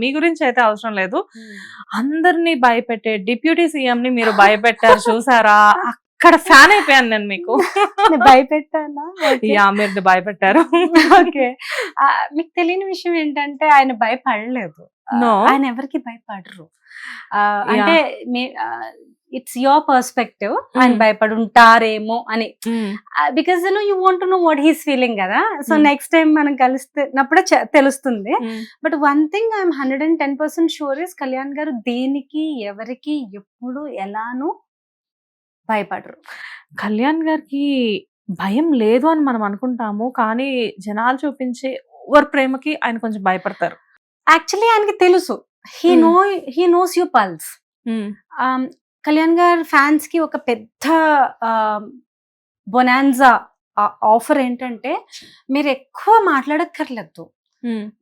మీ గురించి అయితే అవసరం లేదు. అందరినీ భయపెట్టే డిప్యూటీ సీఎం ని మీరు భయపెట్టారు చూసారా? అక్కడ ఫ్యాన్ అయిపోయాను నేను మీకు. భయపెట్టానా. యా మీరు భయపెట్టారు. ఓకే. మీకు తెలియని విషయం ఏంటంటే ఆయన భయపడలేదు. ఆయన ఎవరికి భయపడరు. అంటే ఇట్స్ యువర్ పర్స్పెక్టివ్ ఆయన. భయపడి ఉంటారేమో అని. Because no you want no what he's feeling కదా? సో. నెక్స్ట్ టైం మనం కలిస్తున్నప్పుడే తెలుస్తుంది. But one thing I'm hundred and ten percent sure is Kalyan garu దేనికి ఎవరికి ఎప్పుడు ఎలానూ భయపడరు. కళ్యాణ్ గారికి భయం లేదు అని మనం అనుకుంటాము కానీ జనాలు చూపించే ఓవర్ ప్రేమకి ఆయన కొంచెం భయపడతారు. యాక్చువల్లీ ఆయనకి తెలుసు. He. No he knows you pulse um, Kalyan garu ఫ్యాన్స్కి ఒక పెద్ద బొనాన్జా ఆఫర్ ఏంటంటే మీరు ఎక్కువ మాట్లాడక్కర్లేదు.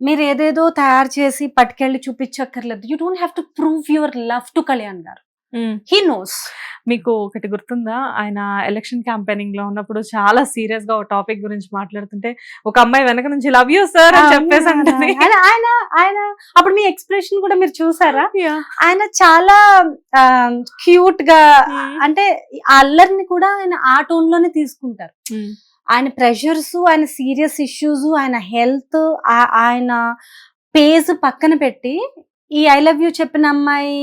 మీరు ఏదేదో తయారు చేసి పట్టుకెళ్ళి చూపించక్కర్లేదు. You don't have to prove your love to Kalyan garu. He knows మీకు ఒకటి గుర్తుందా? ఆయన ఎలక్షన్ క్యాంపెయినింగ్లో ఉన్నప్పుడు చాలా సీరియస్గా ఒక టాపిక్ గురించి మాట్లాడుతుంటే ఒక అమ్మాయి వెనక నుంచి లవ్ యూ సార్ అని చెప్పేసి ఆయన ఆయన అప్పుడు మీ ఎక్స్ప్రెషన్ కూడా మీరు చూసారా. ఆయన చాలా క్యూట్గా. అంటే ఆ అల్లరిని కూడా ఆయన ఆ టోన్లోనే తీసుకుంటారు ఆయన ప్రెషర్స్ ఆయన సీరియస్ ఇష్యూస్ ఆయన హెల్త్ ఆయన పేజ్ పక్కన పెట్టి ఈ ఐ లవ్ యూ చెప్పిన అమ్మాయి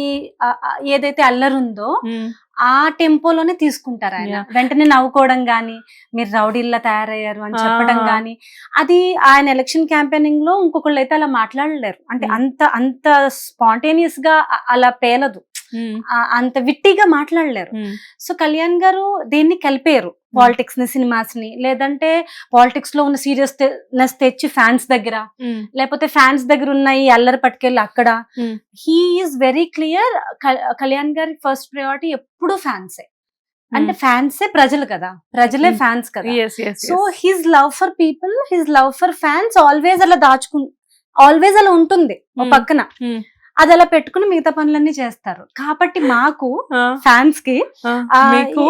ఏదైతే అల్లరి ఉందో ఉమ్, ఆ టెంపోలోనే తీసుకుంటారు ఆయన. వెంటనే నవ్వుకోవడం గాని మీరు రౌడీల్లా తయారయ్యారు అని చెప్పడం. గాని అది ఆయన ఎలక్షన్ క్యాంపెయినింగ్లో ఇంకొకళ్ళు అయితే అలా మాట్లాడలేరు అంటే. అంత అంత స్పాంటేనియస్గా అలా పేలదు అంత విట్టిగా మాట్లాడలేరు. సో కళ్యాణ్ గారు దేన్ని కలిపేరు పాలిటిక్స్ని సినిమాస్ని లేదంటే పాలిటిక్స్లో ఉన్న సీరియస్నెస్ తెచ్చి ఫ్యాన్స్ దగ్గర. లేకపోతే ఫ్యాన్స్ దగ్గర ఉన్న ఈ అల్లరి పట్టుకెళ్ళి అక్కడ. He's very clear. కళ్యాణ్ గారి ఫస్ట్ ప్రయారిటీ ఎప్పుడు ఫ్యాన్సే. అంటే ఫ్యాన్సే ప్రజలు కదా. ప్రజలే. ఫ్యాన్స్ కదా. So. His love for people his love for fans always అలా దాచుకు ఆల్వేస్ అలా ఉంటుంది. పక్కన. అది అలా పెట్టుకుని మిగతా పనులన్నీ చేస్తారు. కాబట్టి మాకు ఫ్యాన్స్కి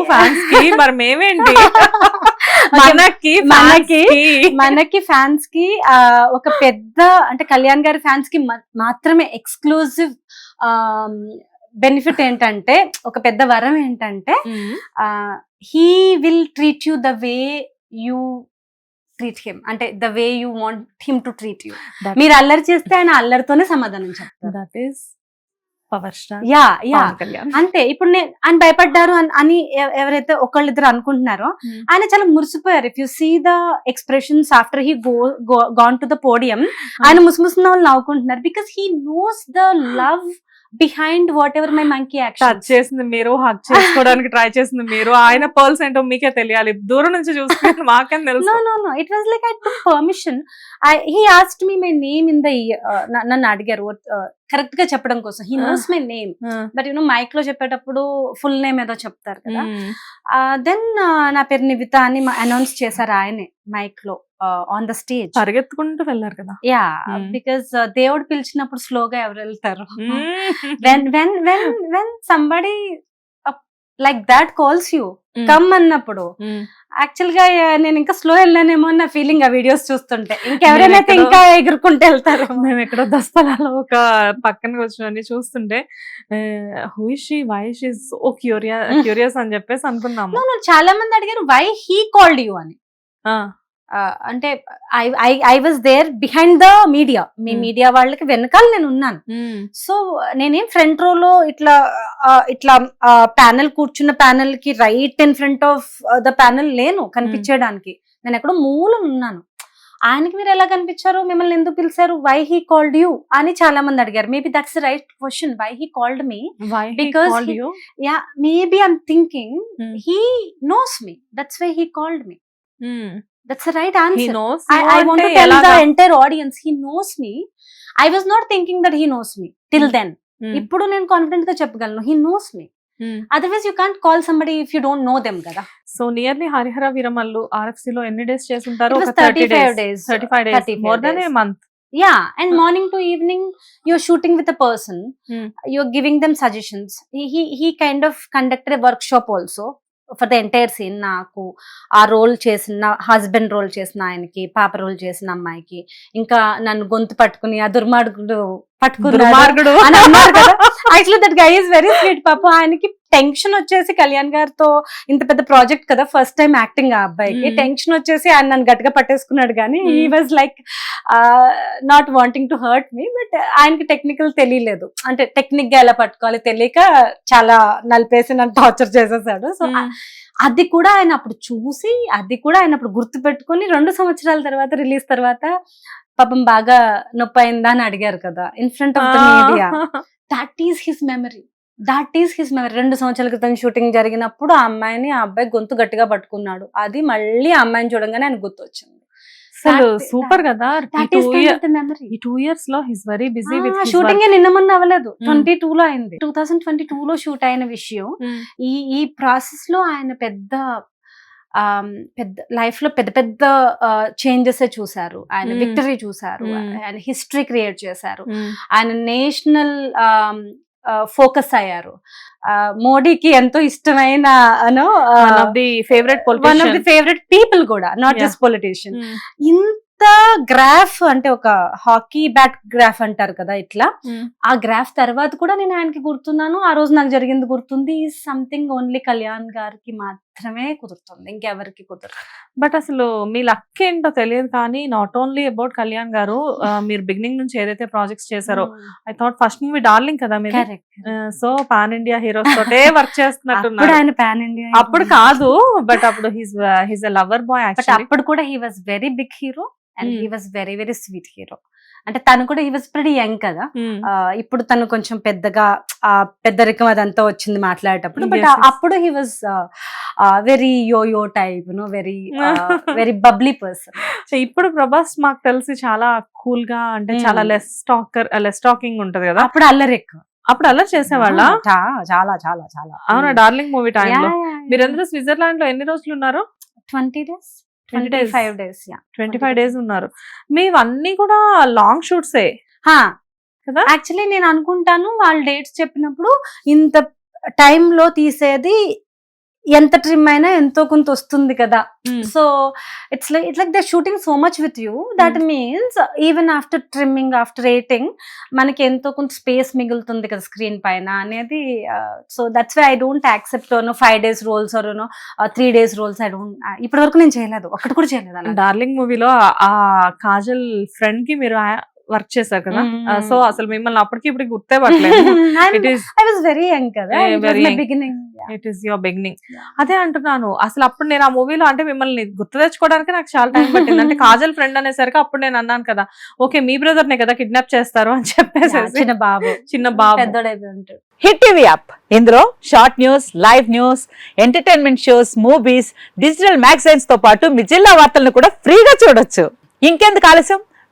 ఫ్యాన్స్కి మరి మేమేంటి? మనకి మనకి. మనకి ఫ్యాన్స్కి ఒక పెద్ద అంటే కళ్యాణ్ గారి ఫ్యాన్స్కి మాత్రమే ఎక్స్క్లూజివ్ బెనిఫిట్ ఏంటంటే ఒక పెద్ద వరం ఏంటంటే he will treat you the way you treat him అంటే the way you want him to treat you మీరు అల్లరి చేస్తే ఆయన అల్లరితోనే సమాధానం చెప్తారు. That is power star ya ya Pavan Kalyan అంతే ఇప్పుడు నేను ఆయన భయపడ్డారు అని- అని ఎవ- ఎవరైతే ఒకళ్ళిద్దరు అనుకుంటున్నారో Hmm. ఆయన చాలా మురిసిపోయారు. If you see the expressions after he go gone to the podium ఆయన ముసిముసిన వాళ్ళు నవ్వుకుంటున్నారు. Because he knows the love behind what my monkey touch action చేసింది మీరు హక్ చేసుకోవడానికి ట్రై చేసింది మీరు ఆయన పర్ల్స్ ఏంటో మీకే తెలియాలి. దూరం నుంచి చూస్తే మాకేం తెలుసు? No no no it was like I took permission I he asked me my name in the నన్ను అడిగారు. కరెక్ట్గా చెప్పడం కోసం. He knows my name but you know మైక్లో చెప్పేటప్పుడు ఫుల్ నేమ్ ఏదో చెప్తారు కదా. దెన్ నా పేరు నివిత అని అనౌన్స్ చేశారు ఆయనే మైక్లో. ఆన్ ద స్టేజ్ పరిగెత్తుకుంటూ వెళ్ళారు కదా. Yeah Hmm. బికాస్ దేవుడు పిలిచినప్పుడు స్లోగా ఎవరు వెళ్తారు? When when when when somebody like that calls you come అన్నప్పుడు. యాక్చువల్గా uh, నేను ఇంకా స్లో వెళ్ళానేమో అన్న ఫీలింగ్ ఆ వీడియోస్ చూస్తుంటే. ఇంకెవరైనా ఇంకా ఎగురుకుంటూ వెళ్తారు. మేము ఎక్కడో దస్తలాలో ఒక పక్కన కూర్చొని చూస్తుంటే who she why she so curio curious అని చెప్పేసి అనుకున్నాము చాలా మంది అడిగారు వై హీ కాల్డ్ యూ అని. Uh, అంటే I I I was there behind the media me Hmm. Media వాళ్ళకి వెనకాల నేను ఉన్నాను. సో నేనేం ఫ్రంట్ రోలో ఇట్లా ఇట్లా ప్యానెల్ కూర్చున్న ప్యానెల్కి right in front of the panel లేను కనిపించడానికి నేను ఎక్కడో మూల ఉన్నాను. ఆయనకి మీరు ఎలా కనిపించారు? మిమ్మల్ని ఎందుకు పిలిచారు? వై హీ కాల్డ్ యూ అని చాలా మంది అడిగారు maybe that's right question why he called me you? Ya maybe I'm thinking Hmm. He knows me that's why he called me that's right answer knows I, you I want to అంటే tell the ఎలాగా? entire audience he knows me. I was not thinking that he knows me till Hmm. then. Um, ఇప్పుడు నేను కాన్ఫిడెంట్గా చెప్పగలను he knows me. Otherwise you can't call somebody if you don't know them కదా so nearly Harihara Veeramallu RFC లో ఎన్ని days చేస్తుంటారు thirty 35 days days. Thirty five days 35 more than a. Month ya and. Morning to evening you're shooting with a person. You're giving them suggestions he he kind of conducted workshop also for the entire scene నాకు ఆ role చేసిన husband role చేసిన ఆయనకి పాప role చేసిన అమ్మాయికి ఇంకా నన్ను గొంతు పట్టుకుని ఆ దుర్మార్గుడు పట్టుకున్నాడు. దుర్మార్గుడు. అని అన్నారు కదా. Actually that guy is very sweet. పాప ఆయనకి టెన్షన్ వచ్చేసి కళ్యాణ్ గారితో ఇంత పెద్ద ప్రాజెక్ట్ కదా ఫస్ట్ టైం యాక్టింగ్ ఆ అబ్బాయికి. టెన్షన్ వచ్చేసి ఆయన నన్ను గట్టిగా పట్టేసుకున్నాడు కానీ. He was like not wanting to hurt me but ఆయనకి టెక్నికల్ తెలియలేదు. అంటే టెక్నిక్గా ఎలా పట్టుకోవాలి తెలియక చాలా నలిపేసి నన్ను టార్చర్ చేసేసాడు. సో అది కూడా ఆయన అప్పుడు చూసి అది కూడా ఆయన అప్పుడు గుర్తు పెట్టుకుని రెండు సంవత్సరాల తర్వాత రిలీజ్ తర్వాత పాపం బాగా నొప్పి అయిందా అని అడిగారు కదా in front of the media that is his memory that is his memory రెండు సంవత్సరాల క్రితం షూటింగ్ జరిగినప్పుడు ఆ అమ్మాయిని ఆ అబ్బాయి గొంతు గట్టిగా పట్టుకున్నాడు. అది మళ్ళీ ఆ అమ్మాయిని చూడంగానే ఆయన గుర్తు వచ్చింది అసలు సూపర్ కదా. ఈ టూ ఇయర్స్లో his very busy with shooting నిన్న మొన్న అవ్వలేదు. ట్వంటీ టూ లో అయింది. టూ థౌసండ్ ట్వంటీ టూ లో షూట్ అయిన విషయం. ఈ ఈ ప్రాసెస్లో ఆయన పెద్ద పెద్ద లైఫ్లో పెద్ద పెద్ద చేంజెస్ చూసారు. ఆయన. విక్టరీ చూసారు. ఆయన హిస్టరీ క్రియేట్ చేశారు. ఆయన నేషనల్ ఫోకస్ అయ్యారు. మోడీకి ఎంతో ఇష్టమైన అను the favourite one of the favourite people కూడా నాట్. జస్ట్ పొలిటీషియన్ ఇంత గ్రాఫ్ అంటే ఒక హాకీ బ్యాట్ గ్రాఫ్ అంటారు కదా ఇట్లా. ఆ గ్రాఫ్ తర్వాత కూడా నేను ఆయనకి గుర్తున్నాను. ఆ రోజు నాకు జరిగింది గుర్తుంది. సంథింగ్ ఓన్లీ కళ్యాణ్ గారికి మాత్రమే కుదురుతుంది ఇంకెవరికి కుదరదు. బట్ అసలు మీ లక్ ఏంటో తెలియదు కానీ నాట్ ఓన్లీ అబౌట్ కళ్యాణ్ గారు మీరు బిగినింగ్ నుంచి ఏదైతే ప్రాజెక్ట్స్ చేశారో I thought first movie darling కదా మీరు సో పాన్ ఇండియా హీరోస్ తోటే వర్క్ చేస్తున్నట్టున్నారు ఆయన పాన్ ఇండియా అప్పుడు కాదు బట్ అప్పుడు his his a lover boy అప్పుడు కూడా he was very big hero and. He was very very sweet hero అంటే తను కూడా హీ వాజ్ ప్రెడీ యంగ్ కదా. ఆ, ఇప్పుడు తను కొంచెం పెద్దగా పెద్దరికం అదంతా వచ్చింది మాట్లాడేటప్పుడు. బట్. అప్పుడు he was very yoyo type no very very bubbly person so ఇప్పుడు ప్రభాస్ మాకు తెలిసి చాలా కూల్గా అంటే Hmm. చాలా లెస్ టాకర్ లెస్ టాకింగ్ ఉంటది కదా. అప్పుడు అల్లరి ఎక్కువ. అప్పుడు అలా చేసేవాళ్ళ? చా- చాలా చాలా చాలా. అవునా డార్లింగ్ మూవీ టైంలో మీరందరూ స్విట్జర్లాండ్లో ఎన్ని రోజులు ఉన్నారు? Twenty days 20 twenty. Five days twenty five days ఉన్నారు. మీవన్నీ కూడా లాంగ్ షూట్సే కదా? యాక్చువల్లీ నేను అనుకుంటాను వాళ్ళు డేట్స్ చెప్పినప్పుడు ఇంత time లో తీసేది ఎంత ట్రిమ్ అయినా ఎంతో కొంత వస్తుంది కదా. So it's like it's like the shooting so much with you that means even after trimming after rating మనకి ఎంతో కొంత స్పేస్ మిగులుతుంది కదా స్క్రీన్ పైన అనేది so that's why I don't accept no five days roles or no three days roles I don't ఇప్పటి వరకు నేను చేయలేదు. ఒకటి కూడా చేయలేదు డార్లింగ్ మూవీలో ఆ కాజల్ ఫ్రెండ్కి మీరు వర్క్ చేశారు కదా. సో అసలు మిమ్మల్ని అప్పటికి ఇప్పుడు గుర్తే పట్టలేదు. It is. Beginning it is your beginning Yeah. అదే అంటున్నాను అసలు అప్పుడు నేను ఆ మూవీలో అంటే మిమ్మల్ని గుర్తు తెచ్చుకోవడానికి నాకు చాలా టైం పట్టింది. అంటే కాజల్ ఫ్రెండ్ అనేసరికి అప్పుడు నేను అన్నాను కదా ఓకే మీ బ్రదర్ నే కదా కిడ్నాప్ చేస్తారు అని చెప్పేసి చిన్న బాబు. చిన్న బాబు. Hit TV app. ఇందులో short news live news entertainment shows movies digital మ్యాగజైన్స్తో పాటు మీ జిల్లా వార్తలను కూడా ఫ్రీగా చూడొచ్చు. ఇంకెందుకు ఆలస్యం?